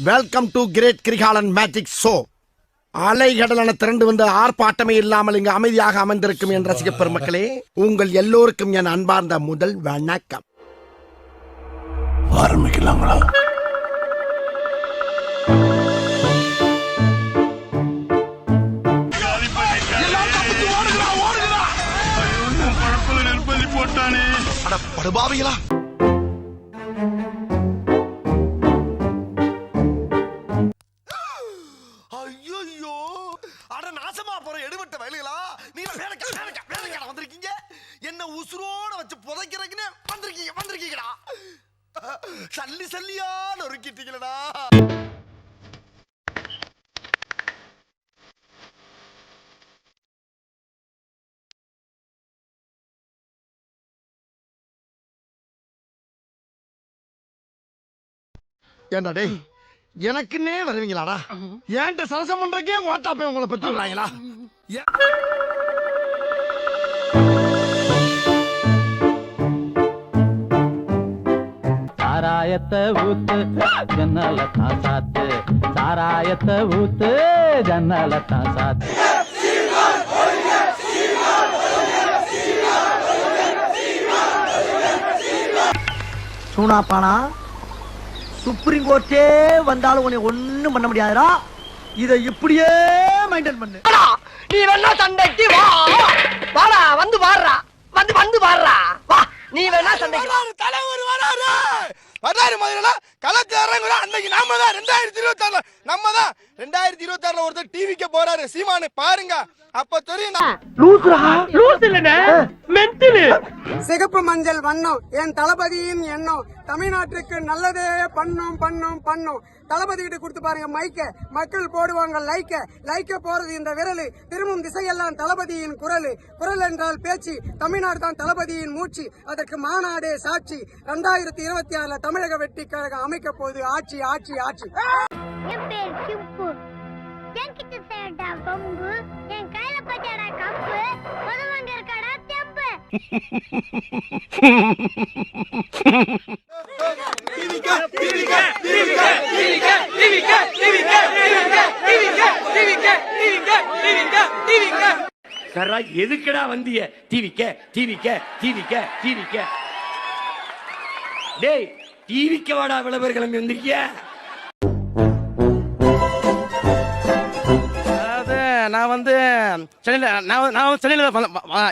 Welcome to great Kirikalan magic show அலைகடலான திரண்டு வந்து ஆர்ப்பாட்டமே இல்லாமல் இங்கு அமைதியாக அமைந்திருக்கும் என் ரசிக பெருமக்களே உங்கள் எல்லோருக்கும் என் அன்பார்ந்த முதல் வணக்கம். ஆரம்பிக்கலாங்களா படுபாவிகளா? ஐயோ எடுபட்ட வயலுகளா? நீங்க வேலைக்கா வேலைக்கா வேலைக்கா வந்திருக்கீங்க? என்ன உசுரோட வச்சு புதைக்கிறதுக்குன்னு வந்திருக்கீங்க வந்திருக்கீங்கடா. சல்லி சல்லியா நொறுக்கிட்டீங்களடா ஏண்டா டேய் எனக்குன்னே வருவீங்களாடா? ஏன்ட்ட சரசம் பண்றக்கே ஓட்டாப்பே உங்களை பெற்று விடுறாங்களா சாராயத்தை ஊத்து ஜன்னல தான் சாத்து. சாராயத்தை ஊத்து ஜன்னல தான் சாத்து. சூனாப்பானா? சுப்ரீம் கோர்ட்டே வந்தாலும் உன்னை ஒண்ணும் பண்ண முடியாதுடா. இத இப்படியே மெயின்டைன் பண்ணு. நீ வேணா சண்டைக்கு வா. வாடா வந்து வாடுறா. வந்து வந்து வாடுறா. வா நீ வேணா சண்டைக்கு. தலைவர் வராரு. வராரு முதல்ல களத்து இறங்குறா அன்னைக்கு நாம தான் ரெண்டாயிரத்தி இருபத்தி ஆறுல நம்ம தான் ரெண்டாயிரத்தி இருபத்தி ஆறுல ஒருத்தர் டிவிக்கு போறாரு. சீமானு பாருங்க. அப்ப தெரியும் சிகப்பு மஞ்சள் வண்ணம் என் தளபதியின் எண்ணம். தமிழ்நாட்டுக்கு நல்லதே பண்ணும் பண்ணும் பண்ணும். தளபதி கிட்ட கொடுத்து பாருங்க மைக்க மக்கள் போடுவாங்க லைக்க லைக்க போறது இந்த விரலு. திரும்பும் திசையெல்லாம் தளபதியின் குரலு. குரல் என்றால் பேச்சு. தமிழ்நாடு தான் தளபதியின் மூச்சு. அதற்கு மாநாடே சாட்சி. ரெண்டாயிரத்தி இருபத்தி ஆறுல தமிழக வெற்றி கழகம் அமைக்க போகுது. ஆட்சி ஆட்சி ஆட்சி. என் பேர் சிம்பு. என்கிட்ட சேட்டா கொம்பு சரா எதுக்கடா வந்திய? டிவிக்க டிவிக்க டிவிக்க டிவிக்க டேய் டிவிக்க வாடா விளம்பர கிளம்பி வந்திருக்கிய? நான் வந்து சென்னையில் நான் நான் சென்னையில்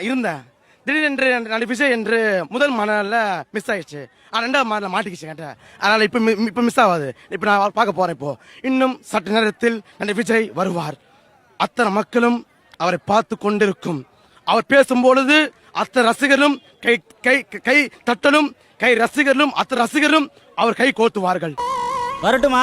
இருந்தேன். திடீரென்று ரெண்டு விஷயம் என்று முதல் மணலில் மிஸ் ஆயிடுச்சு. ரெண்டாவது மணலில் மாட்டிக்கிச்சு கேட்டேன் அதனால் இப்போ இப்போ மிஸ் ஆகாது இப்போ நான் பார்க்க போகிறேன் இப்போ. இன்னும் சற்று நேரத்தில் நன்றி விஜய் வருவார். அத்தனை மக்களும் அவரை பார்த்து கொண்டிருக்கும். அவர் பேசும்பொழுது அத்தனை ரசிகரும் கை கை கை தட்டலும் கை ரசிகர்களும் அத்தனை ரசிகரும் அவர் கை கோத்துவார்கள் வரட்டுமா?